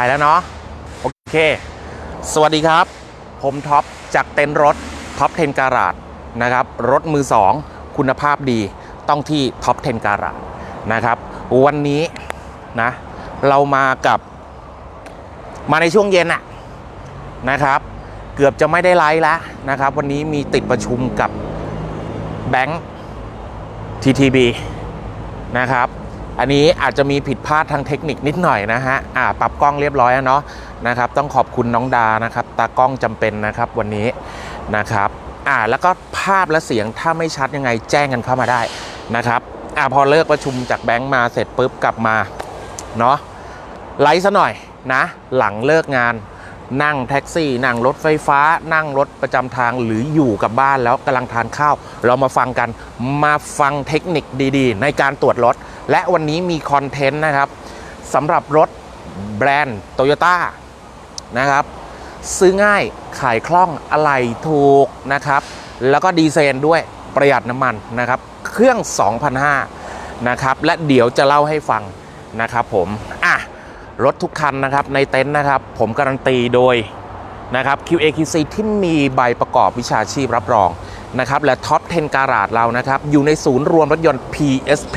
ถ่ายแล้วเนาะโอเค สวัสดีครับ ผมท็อปจากเต็นท์รถท็อป10การาดนะครับ รถมือ 2 คุณภาพดีต้องที่ท็อป10การาดนะครับ วันนี้นะเรามากับมาในช่วงเย็นอะนะครับ เกือบจะไม่ได้ไลฟ์แล้วนะครับ วันนี้มีติดประชุมกับแบงค์ TTB นะครับ อันนี้อาจจะมีผิดพลาดทางเทคนิคนิดหน่อยนะฮะอ่าปรับกล้องเรียบร้อยแล้วเนาะนะครับต้องขอบคุณน้องดานะครับตากล้องจำเป็นนะครับวันนี้นะครับอ่าแล้วก็ภาพและเสียงถ้าไม่ชัดยังไงแจ้งกันเข้ามาได้นะครับอ่าพอเลิกประชุมจากแบงค์มาเสร็จปุ๊บกลับมาเนาะไลฟ์ซะหน่อยนะหลังเลิกงานนั่งแท็กซี่ นั่งรถไฟฟ้า นั่งรถประจำทางหรืออยู่กับบ้านแล้วกำลังทานข้าว เรามาฟังกันมาฟังเทคนิคดีๆ ในการตรวจรถ และวันนี้มีคอนเทนต์นะครับสำหรับรถแบรนด์โตโยต้านะครับ ซื้อง่ายขายคล่องอะไหล่ถูกนะครับ แล้วก็ดีเซลด้วยประหยัดน้ำมันนะครับ เครื่อง 2,500นะครับ และเดี๋ยวจะเล่าให้ฟังนะครับผมอะรถทุกคันนะครับในเต็นท์นะครับ ผมการันตีโดยนะครับ QAQC ที่มีใบประกอบวิชาชีพรับรองนะครับ และท็อป 10 การาดเรานะครับ อยู่ในศูนย์รวมรถยนต์ PSP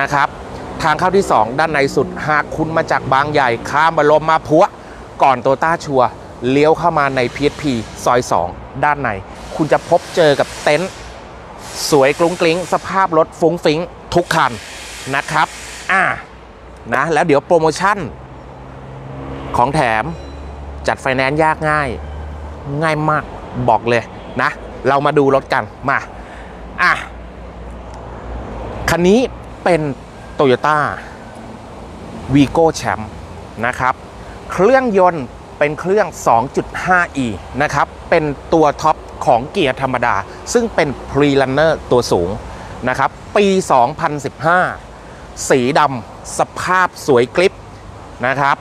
นะครับ ทางเข้าที่ 2 ด้านในสุดหากคุณมาจากบางใหญ่ข้ามบรมมาพัวก่อนโตต้าชัวร์เลี้ยวเข้ามาใน PSP ซอย 2 ด้านใน คุณจะพบเจอกับเต็นท์สวยกรุ้งกริ้ง สภาพรถฟุ้งฟิ้งทุกคันนะครับ อ่านะแล้วเดี๋ยวโปรโมชั่น ของแถมจัดไฟแนนซ์ยากง่าย ง่ายมากบอกเลยนะ เรามาดูรถกันมา อะ คันนี้ เป็น Toyota v i g o Champ นะครับ เครื่องยนต์เป็นเครื่อง 2.5e นะครับ เป็นตัวท็อปของเกียร์ธรรมดา ซึ่งเป็น Pre-Runner ตัวสูงนะครับ ปี 2015 สีดำสภาพสวยกริปนะครับ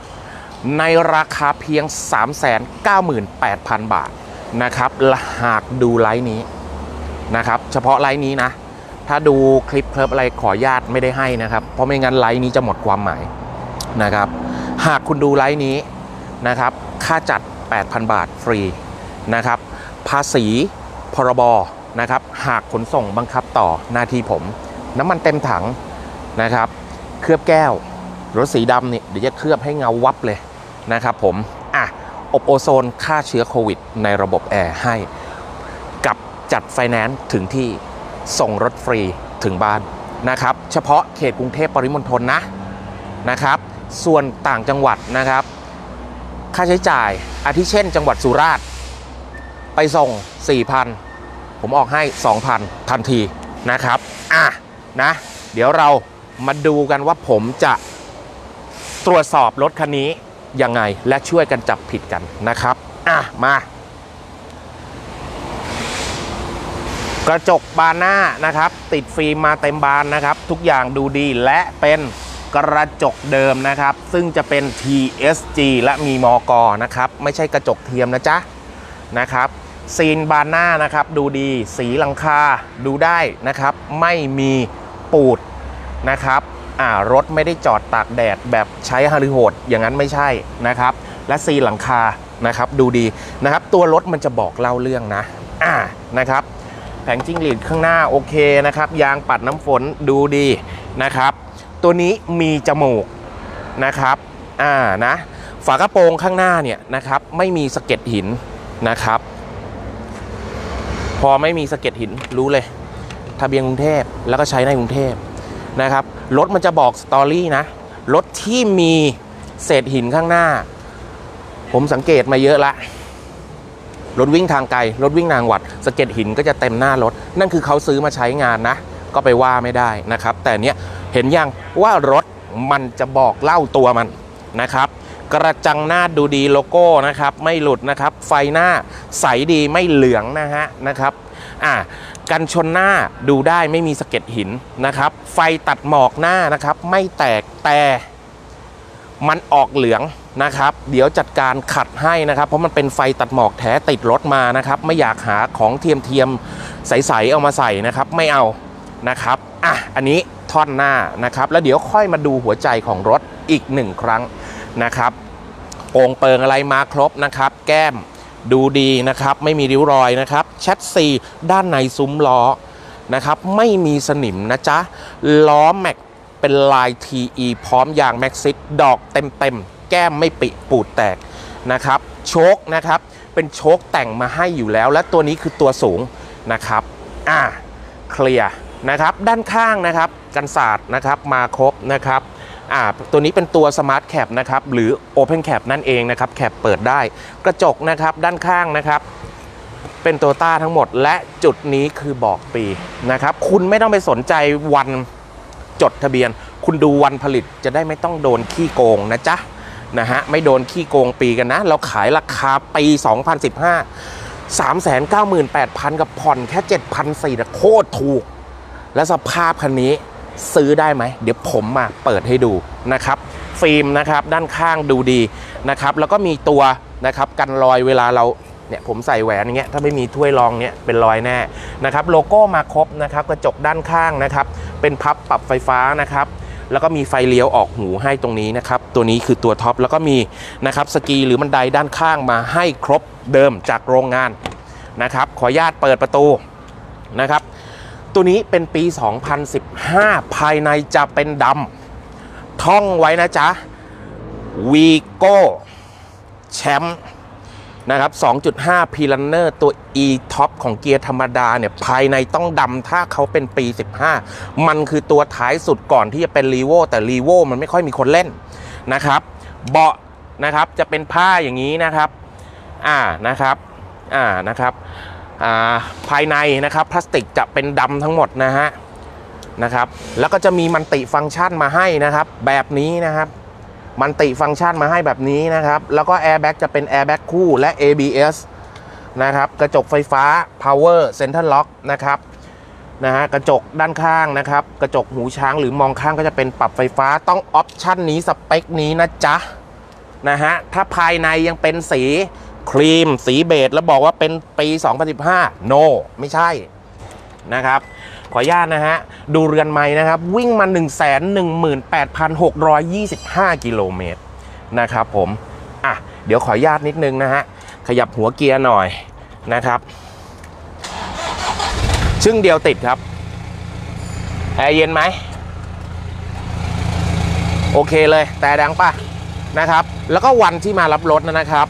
ในราคาเพียง 398,000 บาทนะครับและหากดูไลน์นี้นะครับ เฉพาะไลน์นี้นะ ถ้าดูคลิปเพิบอะไรขออนุญาตไม่ได้ให้นะครับ เพราะไม่งั้นไลน์นี้จะหมดความหมายนะครับ หากคุณดูไลน์นี้นะครับ ค่าจัด 8,000 บาทฟรีนะครับ ภาษีพรบนะครับ หากขนส่งบังคับต่อหน้าที่ผม น้ำมันเต็มถังนะครับ เคลือบแก้ว รถสีดำนี่เดี๋ยวจะเคลือบให้เงาวับเลยนะครับผม อะ อบโอโซน ฆ่าเชื้อโควิด ในระบบแอร์ให้ กับจัดไฟแนนซ์ถึงที่ ส่งรถฟรีถึงบ้านนะครับ เฉพาะเขตกรุงเทพปริมณฑลนะนะครับ ส่วนต่างจังหวัดนะครับ ค่าใช้จ่ายอาทิเช่น จังหวัดสุราษฎร์ไปส่ง 4,000 ผมออกให้ 2,000 ทันทีนะครับอะนะ เดี๋ยวเรามาดูกันว่าผมจะตรวจสอบรถคันนี้ยังไงและช่วยกันจับผิดกันนะครับ อะ มา กระจกบานหน้านะครับ ติดฟิล์มมาเต็มบานนะครับ ทุกอย่างดูดีและเป็นกระจกเดิมนะครับ ซึ่งจะเป็น TSG และมีมอกอนะครับ ไม่ใช่กระจกเทียมนะจ๊ะนะครับซีนบานหน้านะครับ ดูดีสีหลังคาดูได้นะครับ ไม่มีปูดนะครับอ่ารถไม่ได้จอดตากแดดแบบใช้ฮาริโหดอย่างนั้นไม่ใช่นะครับ และซีหลังคานะครับ ดูดีนะครับ ตัวรถมันจะบอกเล่าเรื่องนะอ่านะครับ แผงจิ้งหรีดข้างหน้าโอเคนะครับ ยางปัดน้ำฝนดูดีนะครับ ตัวนี้มีจมูกนะครับอ่านะฝากระโปรงข้างหน้าเนี่ยนะครับ ไม่มีสะเก็ดหินนะครับ พอไม่มีสะเก็ดหินรู้เลย ทะเบียนกรุงเทพแล้วก็ใช้ในกรุงเทพนะครับรถมันจะบอกสตอรี่นะรถที่มีเศษหินข้างหน้า ผมสังเกตมาเยอะละ รถวิ่งทางไกล รถวิ่งนางวัดสะเก็ดหินก็จะเต็มหน้ารถ นั่นคือเขาซื้อมาใช้งานนะ ก็ไปว่าไม่ได้นะครับ แต่เนี้ยเห็นยังว่ารถมันจะบอกเล่าตัวมันนะครับ กระจังหน้าดูดีโลโก้นะครับ ไม่หลุดนะครับ ไฟหน้าใสดีไม่เหลืองนะฮะนะครับอ่ากันชนหน้าดูได้ไม่มีสะเก็ดหินนะครับ ไฟตัดหมอกหน้านะครับ ไม่แตกแต่มันออกเหลือง นะครับ เดี๋ยวจัดการขัดให้นะครับ เพราะมันเป็นไฟตัดหมอกแท้ติดรถมานะครับ ไม่อยากหาของเทียมเทียมๆใสๆเอามาใส่นะครับ ไม่เอานะครับอะอันนี้ท่อนหน้านะครับ แล้วเดี๋ยวค่อยมาดูหัวใจของรถอีกหนึ่งครั้งนะครับโป่งเปิงอะไรมาครบนะครับ แก้มดูดีนะครับ ไม่มีริ้วรอยนะครับแชทซีด้านในซุ้มล้อนะครับ ไม่มีสนิมนะจ๊ะล้อแม็กเป็นลาย TE พร้อมยางแม็กซิสดอกเต็มๆ แก้มไม่ปิปูดแตกนะครับโชคนะครับเป็นโชคแต่งมาให้อยู่แล้ว และตัวนี้คือตัวสูงนะครับอ่าเคลียร์นะครับด้านข้างนะครับกันศาสตร์นะครับมาครบนะครับอ่าตัวนี้เป็นตัว Smart Cap นะครับหรือ Open Cap นั่นเองนะครับแคปเปิดได้กระจกนะครับด้านข้างนะครับเป็นโตต้าทั้งหมด และจุดนี้คือบอกปีนะครับคุณไม่ต้องไปสนใจวันจดทะเบียน คุณดูวันผลิตจะได้ไม่ต้องโดนขี้โกงนะจ๊ะ นะฮะไม่โดนขี้โกงปีกันนะ เราขายราคาปี 2015 398,000 กับผ่อนแค่ 7,400นะโคตรถูก และสภาพคันนี้ซื้อได้ไหม เดี๋ยวผมมาเปิดให้ดูนะครับ ฟิล์มนะครับด้านข้างดูดีนะครับ แล้วก็มีตัวนะครับกันรอยเวลาเราเนี่ยผมใส่แหวนอย่างเงี้ยถ้าไม่มีถ้วยรองเนี่ยเป็นรอยแน่นะครับ โลโก้มาครบนะครับ กระจกด้านข้างนะครับ เป็นพับปรับไฟฟ้านะครับ แล้วก็มีไฟเลี้ยวออกหูให้ตรงนี้นะครับ ตัวนี้คือตัวท็อปแล้วก็มีนะครับสกีหรือบันไดด้านข้างมาให้ครบเดิมจากโรงงานนะครับ ขออนุญาตเปิดประตูนะครับ ตัวนี้เป็นปี 2015 ภายในจะเป็นดำท่องไว้นะจ๊ะวีโก้แชมป์ นะครับ 2.5 p l a n n e r ตัว e top ของเกียร์ธรรมดาเนี่ย ภายในต้องดำถ้าเขาเป็นปี 15 มันคือตัวท้ายสุดก่อนที่จะเป็น r ีโวแต่ r ีโวมันไม่ค่อยมีคนเล่นนะครับ เบาะนะครับจะเป็นผ้าอย่างนี้นะครับ อ่านะครับ อ่านะครับอ่าภายในนะครับพลาสติกจะเป็นดำทั้งหมดนะฮะนะครับ แล้วก็จะมีมันติฟังก์ชันมาให้นะครับ แบบนี้นะครับ มันติฟังก์ชันมาให้แบบนี้นะครับ แล้วก็แอร์แบ็กจะเป็นแอร์แบ็กคู่และ ABS นะครับ กระจกไฟฟ้า Power Center Lock นะครับนะฮะกระจกด้านข้างนะครับ กระจกหูช้างหรือมองข้างก็จะเป็นปรับไฟฟ้าต้องออปชันนี้สเปคนี้นะจ๊ะนะฮะถ้าภายในยังเป็นสีครีม สีเบจแล้วบอกว่าเป็นปี 2015 no ไม่ใช่นะครับ ขออนุญาตนะฮะ ดูเรือนไม้นะครับ วิ่งมา 118,625 กิโลเมตรนะครับผม อะ เดี๋ยวขออนุญาตนิดนึงนะฮะ ขยับหัวเกียร์หน่อยนะครับชึ่งเดียวติดครับ แอร์เย็นไหม โอเคเลย แต่ดังป่ะนะครับ แล้วก็วันที่มารับรถนะครับ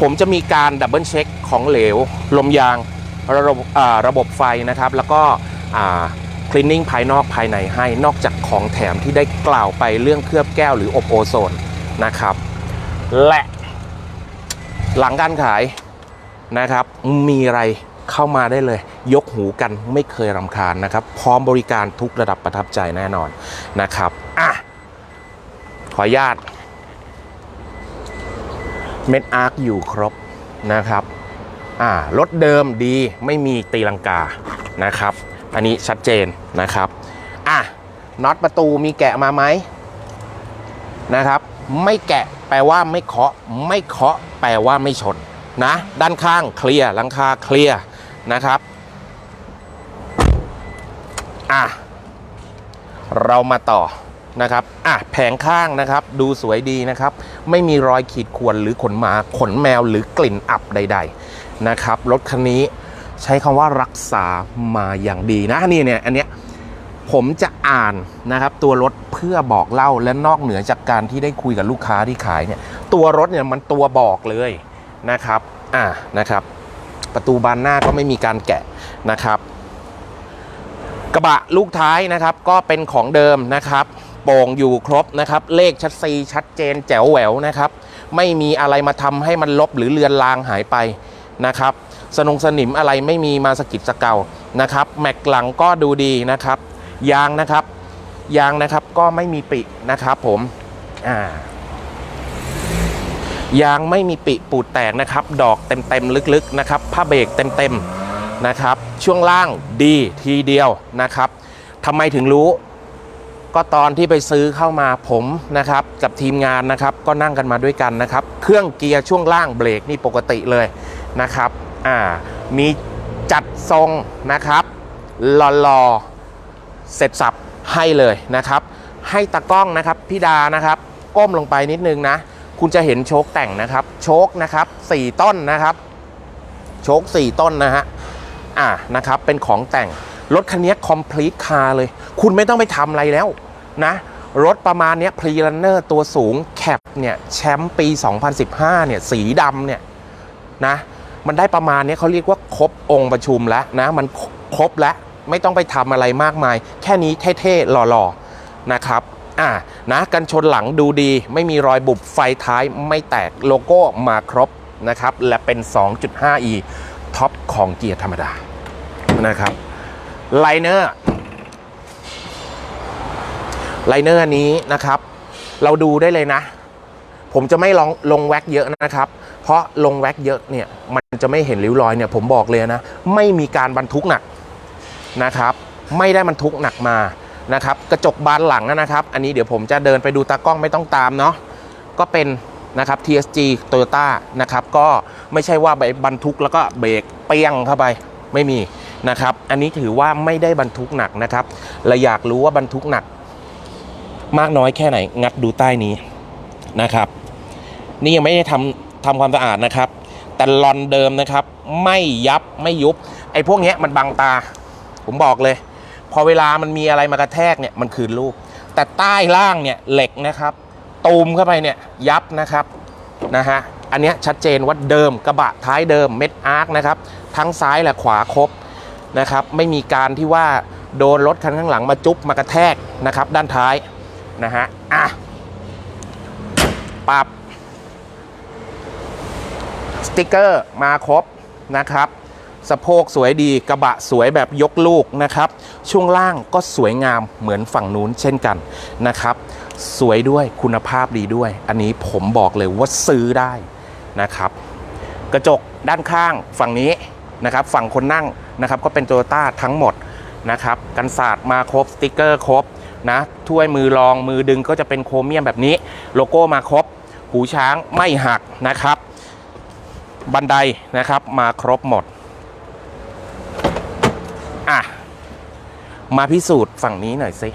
ผมจะมีการดับเบิลเช็คของเหลว ลมยาง ระบบระบบไฟนะครับ แล้วก็คลีนนิ่งภายนอกภายในให้นอกจากของแถมที่ได้กล่าวไปเรื่องเคลือบแก้วหรืออบโอโซนนะครับ และหลังการขายนะครับมีอะไรเข้ามาได้เลย ยกหูกันไม่เคยรำคาญนะครับ พร้อมบริการทุกระดับประทับใจแน่นอนนะครับอะขออนุญาตเม็ดอาร์คอยู่ครบนะครับ อ่ารถเดิมดีไม่มีตีลังกานะครับ อันนี้ชัดเจนนะครับอะน็อตประตูมีแกะมาไหมนะครับ ไม่แกะแปลว่าไม่เคาะ ไม่เคาะแปลว่าไม่ชนนะ ด้านข้างเคลียร์ลังคาเคลียร์นะครับอะเรามาต่อ นะครับอะแผงข้างนะครับดูสวยดีนะครับ ไม่มีรอยขีดข่วนหรือขนหมาขนแมวหรือกลิ่นอับใด ๆนะครับ รถคันนี้ใช้คำว่ารักษามาอย่างดีนะนี่เนี่ยอันเนี้ยผมจะอ่านนะครับตัวรถเพื่อบอกเล่าและนอกเหนือจากการที่ได้คุยกับลูกค้าที่ขายเนี่ยตัวรถเนี่ยมันตัวบอกเลยนะครับอ่านะครับประตูบานหน้าก็ไม่มีการแกะนะครับ กระบะลูกท้ายนะครับก็เป็นของเดิมนะครับ โป่งอยู่ครบนะครับ เลขชัดซีชัดเจนแจ๋วแหววนะครับ ไม่มีอะไรมาทำให้มันลบหรือเลือนลางหายไปนะครับ สนงสนิมอะไรไม่มีมาสกิดสเกานะครับ แม็กหลังก็ดูดีนะครับ ยางนะครับ ยางนะครับก็ไม่มีปินะครับผมอ่ายางไม่มีปิปูดแตกนะครับ ดอกเต็มๆลึกๆนะครับผ้าเบรกเต็มๆนะครับ ช่วงล่างดีทีเดียวนะครับทำไมถึงรู้ ก็ตอนที่ไปซื้อเข้ามาผมนะครับกับทีมงานนะครับก็นั่งกันมาด้วยกันนะครับเครื่องเกียร์ช่วงล่างเบรกนี่ปกติเลยนะครับอ่ามีจัดทรงนะครับหล่อๆเสร็จสับให้เลยนะครับ ให้ตากล้องนะครับพี่ดานะครับก้มลงไปนิดนึงนะคุณจะเห็นโชคแต่งนะครับโชคนะครับสี่ต้นนะครับโชคสี่ต้นนะฮะอ่านะครับเป็นของแต่ง รถคันนี้ complete car เลย คุณไม่ต้องไปทำอะไรแล้วนะ รถประมาณนี้ย pre runner ตัวสูงแคปเนี่ยแชมป์ปี 2015 เนี่ย สีดำเนี่ยนะ มันได้ประมาณนี้เขาเรียกว่าครบองค์ประชุมแล้วนะ มันครบแล้ว ไม่ต้องไปทำอะไรมากมาย แค่นี้เท่ๆ หล่อๆ นะครับอ่านะกันชนหลังดูดีไม่มีรอยบุบไฟท้ายไม่แตกโลโก้มาครบนะครับ และเป็น 2.5e ท็อปของเกียร์ธรรมดานะครับ ไลเนอร์ไลเนอร์นี้นะครับ เราดูได้เลยนะ ผมจะไม่ลองลงแว็กเยอะนะครับ เพราะลงแว็กเยอะเนี่ย มันจะไม่เห็นริ้วรอยเนี่ย ผมบอกเลยนะ ไม่มีการบรรทุกหนักนะครับ ไม่ได้บรรทุกหนักมานะครับ กระจกบานหลังนะครับ อันนี้เดี๋ยวผมจะเดินไปดูตากล้องไม่ต้องตามเนาะก็เป็นนะครับ TSG Toyota นะครับ ก็ไม่ใช่ว่าไปบรรทุกแล้วก็เบรกเปี้ยงเข้าไปไม่มี นะครับ อันนี้ถือว่าไม่ได้บรรทุกหนักนะครับเราอยากรู้ว่าบรรทุกหนัก มากน้อยแค่ไหน งัดดูใต้นี้นะครับ นี่ยังไม่ได้ทำทำความสะอาดนะครับ แต่ลอนเดิมนะครับ ไม่ยับไม่ยุบ ไอ้พวกนี้มันบังตา ผมบอกเลย พอเวลามันมีอะไรมากระแทกเนี่ยมันคืนลูก แต่ใต้ล่างเนี่ยเหล็กนะครับตูมเข้าไปเนี่ยยับนะครับนะฮะอันนี้ชัดเจนว่าเดิมกระบะท้ายเดิมเม็ดอาร์คนะครับ ทั้งซ้ายและขวาครบ นะครับไม่มีการที่ว่าโดนรถคันข้างหลังมาจุ๊บมากระแทกนะครับด้านท้ายนะฮะอะปับสติกเกอร์มาครบนะครับสะโพกสวยดีกระบะสวยแบบยกลูกนะครับ ช่วงล่างก็สวยงามเหมือนฝั่งนู้นเช่นกันนะครับ สวยด้วยคุณภาพดีด้วย อันนี้ผมบอกเลยว่าซื้อได้นะครับ กระจกด้านข้างฝั่งนี้นะครับ ฝั่งคนนั่ง นะครับก็เป็นโตโยต้าทั้งหมดนะครับกันศาสตร์มาครบสติกเกอร์ครบนะถ้วยมือรองมือดึงก็จะเป็นโครเมียมแบบนี้ โลโก้มาครบ หูช้างไม่หักนะครับ บันไดนะครับมาครบหมดอะมาพิสูจน์ฝั่งนี้หน่อยสิ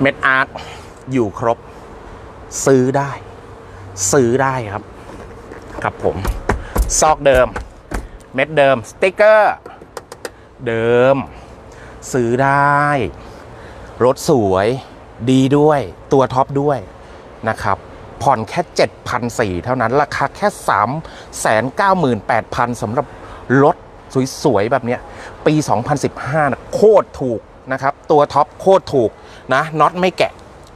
เม็ดอาร์ตอยู่ครบ ซื้อได้ ซื้อได้ครับ ครับผม ซอกเดิม เม็ดเดิมสติ๊กเกอร์เดิม ซื้อได้ รถสวยดีด้วยตัวท็อปด้วยนะครับ ผ่อนแค่ 7,400 เท่านั้น ราคาแค่ 398,000สำหรับรถสวยๆ แบบเนี้ยปี 2015นะโคตรถูกนะครับ ตัวท็อปโคตรถูกนะน็อตไม่แกะ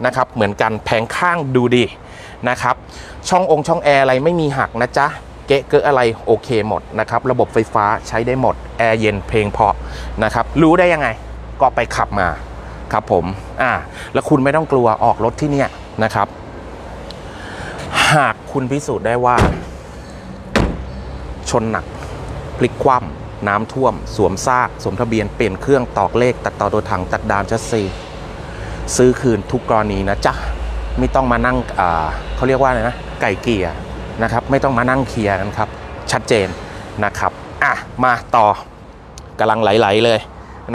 นะครับ เหมือนกันแผงข้างดูดีนะครับ ช่ององค์ช่องแอร์อะไรไม่มีหักนะจ๊ะ กะเกอะอะไรโอเคหมดนะครับ ระบบไฟฟ้าใช้ได้หมด แอร์เย็นเพลงเพาะนะครับ รู้ได้ยังไงก็ไปขับมาครับผมอ่าแล้วคุณไม่ต้องกลัวออกรถที่เนี่ยนะครับ หากคุณพิสูจน์ได้ว่า ชนหนัก พลิกคว่ำน้ำท่วม สวมซาก สวมทะเบียน เปลี่ยนเครื่องตอกเลข ตัดต่อตัวถังตัดดามชัดซีซื้อคืนทุกกรณีนะจ๊ะ ไม่ต้องมานั่งอ่าเขาเรียกว่าอะไรนะ ไก่เกียร์ นะครับ ไม่ต้องมานั่งเคลียร์กันครับ ชัดเจนนะครับ อะ มาต่อกำลังไหลๆเลย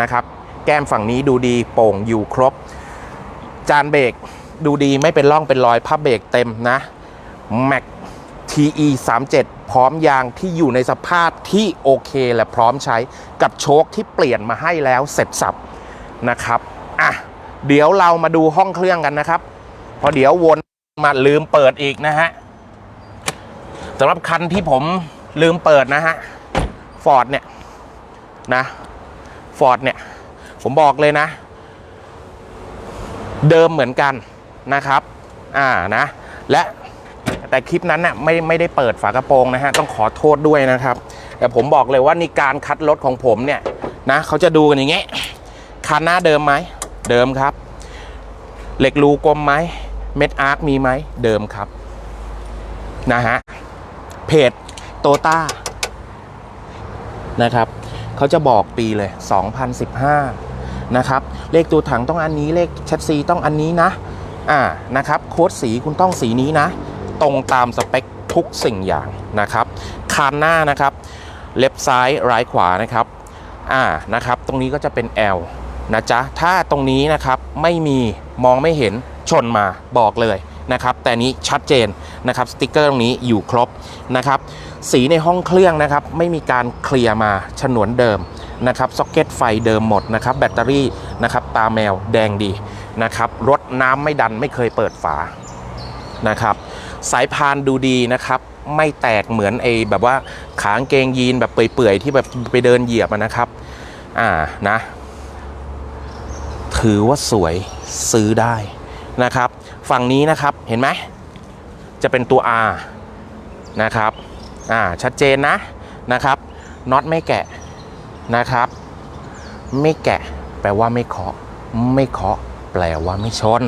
นะครับ แก้มฝั่งนี้ดูดีโป่งอยู่ครบ จานเบรกดูดีไม่เป็นร่องเป็นรอยพับเบรกเต็มนะ Mac TE 37พร้อมยางที่อยู่ในสภาพที่โอเคและพร้อมใช้กับโชคที่เปลี่ยนมาให้แล้วเสร็จสับนะครับอะเดี๋ยวเรามาดูห้องเครื่องกันนะครับ พอเดี๋ยววนมาลืมเปิดอีกนะฮะ สำหรับคันที่ผมลืมเปิดนะฮะฟอร์ดเนี่ยนะฟอร์ดเนี่ย ผมบอกเลยนะ เดิมเหมือนกันนะครับ อ่านะ และแต่คลิปนั้นน่ะไม่ไม่ได้เปิดฝากระโปรงนะฮะ ต้องขอโทษด้วยนะครับ แต่ผมบอกเลยว่านี่การคัดรถของผมเนี่ยนะเขาจะดูกันอย่างเงี้ยคันหน้าเดิมไหม เดิมครับ เหล็กรูกลมไหมเม็ดอาร์คมีไหมเดิมครับ นะฮะ เพจโตต้านะครับเขาจะบอกปีเลย 2015 นะครับ เลขตัวถังต้องอันนี้เลขแชสซีต้องอันนี้นะอ่านะครับ โค้ดสีคุณต้องสีนี้นะ ตรงตามสเปคทุกสิ่งอย่างนะครับ คานหน้านะครับ เล็บซ้ายร้ายขวานะครับอ่านะครับ ตรงนี้ก็จะเป็น L นะจ๊ะ ถ้าตรงนี้นะครับไม่มีมองไม่เห็นชนมาบอกเลย นะครับแต่นี้ชัดเจนนะครับสติกเกอร์ตรงนี้อยู่ครบนะครับสีในห้องเครื่องนะครับไม่มีการเคลียร์มาฉนวนเดิมนะครับซ็อกเก็ตไฟเดิมหมดนะครับแบตเตอรี่นะครับตาแมวแดงดีนะครับรถน้ำไม่ดันไม่เคยเปิดฝานะครับสายพานดูดีนะครับไม่แตกเหมือนไอ้แบบว่าขางเกงยีนแบบเปื่อยๆที่แบบไปเดินเหยียบนะครับอ่านะถือว่าสวยซื้อได้นะครับ ฝั่งนี้นะครับเห็นไหมจะเป็นตัว R นะครับอ่าชัดเจนนะนะครับน็อตไม่แกะนะครับ ไม่แกะแปลว่าไม่เคาะไม่เคาะแปลว่าไม่ชน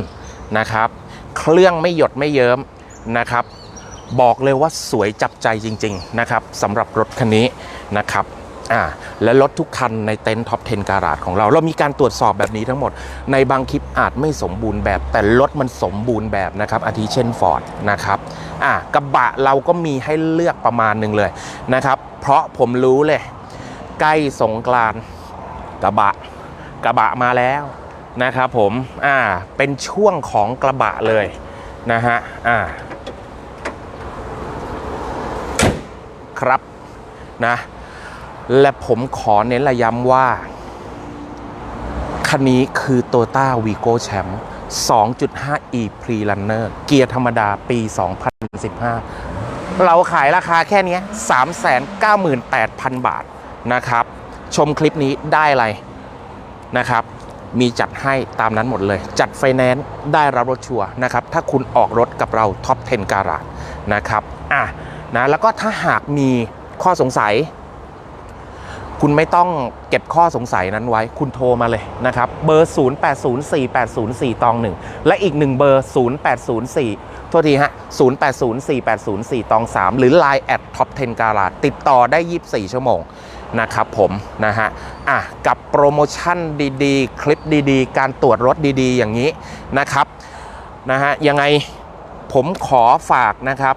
นะครับ เครื่องไม่หยดไม่เยิ้มนะครับ บอกเลยว่าสวยจับใจจริง ๆ นะครับสำหรับรถคันนี้นะครับ อ่าและรถทุกคันในเต็นท์ท็อป 10 การาดของเรา เรามีการตรวจสอบแบบนี้ทั้งหมด ในบางคลิปอาจไม่สมบูรณ์แบบ แต่รถมันสมบูรณ์แบบนะครับอาทิเช่นฟอร์ดนะครับอ่ากระบะเราก็มีให้เลือกประมาณหนึ่งเลยนะครับ เพราะผมรู้เลย ใกล้สงกรานกระบะกระบะมาแล้วนะครับผมอ่าเป็นช่วงของกระบะเลยนะฮะอ่าครับนะ และผมขอเน้นระย้ำว่า คันนี้คือ Toyota Vigo Champ 2.5 e Pre Runner เกียร์ธรรมดาปี 2015 เราขายราคาแค่นี้ 398,000 บาทนะครับ ชมคลิปนี้ได้อะไรนะครับ มีจัดให้ตามนั้นหมดเลย จัดไฟแนนซ์ได้รับรถชัวร์นะครับ ถ้าคุณออกรถกับเราท็อป 10 การาดนะครับ อะนะแล้วก็ถ้าหากมีข้อสงสัย คุณไม่ต้องเก็บข้อสงสัยนั้นไว้ คุณโทรมาเลยนะครับ เบอร์ 0804804ตอง 1 และอีกหนึ่งเบอร์ 0804 โทษทีฮะ 0804804ตอง 3 หรือ Line แอดท็อป10 การาดติดต่อได้ 24 ชั่วโมงนะครับผมนะฮะอะกับโปรโมชั่นดีๆ คลิปดีๆ การตรวจรถดีๆ อย่างนี้นะครับนะฮะยังไงผมขอฝากนะครับ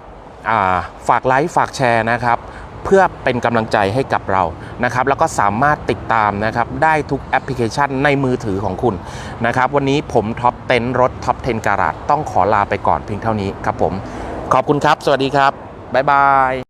ฝากไลค์ฝากแชร์นะครับ เพื่อเป็นกำลังใจให้กับเรานะครับแล้วก็สามารถติดตามนะครับได้ทุกแอปพลิเคชันในมือถือของคุณนะครับวันนี้ผมท็อปเต็นรถท็อป10การาดต้องขอลาไปก่อนเพียงเท่านี้ครับผม ขอบคุณครับ สวัสดีครับ บ๊ายบาย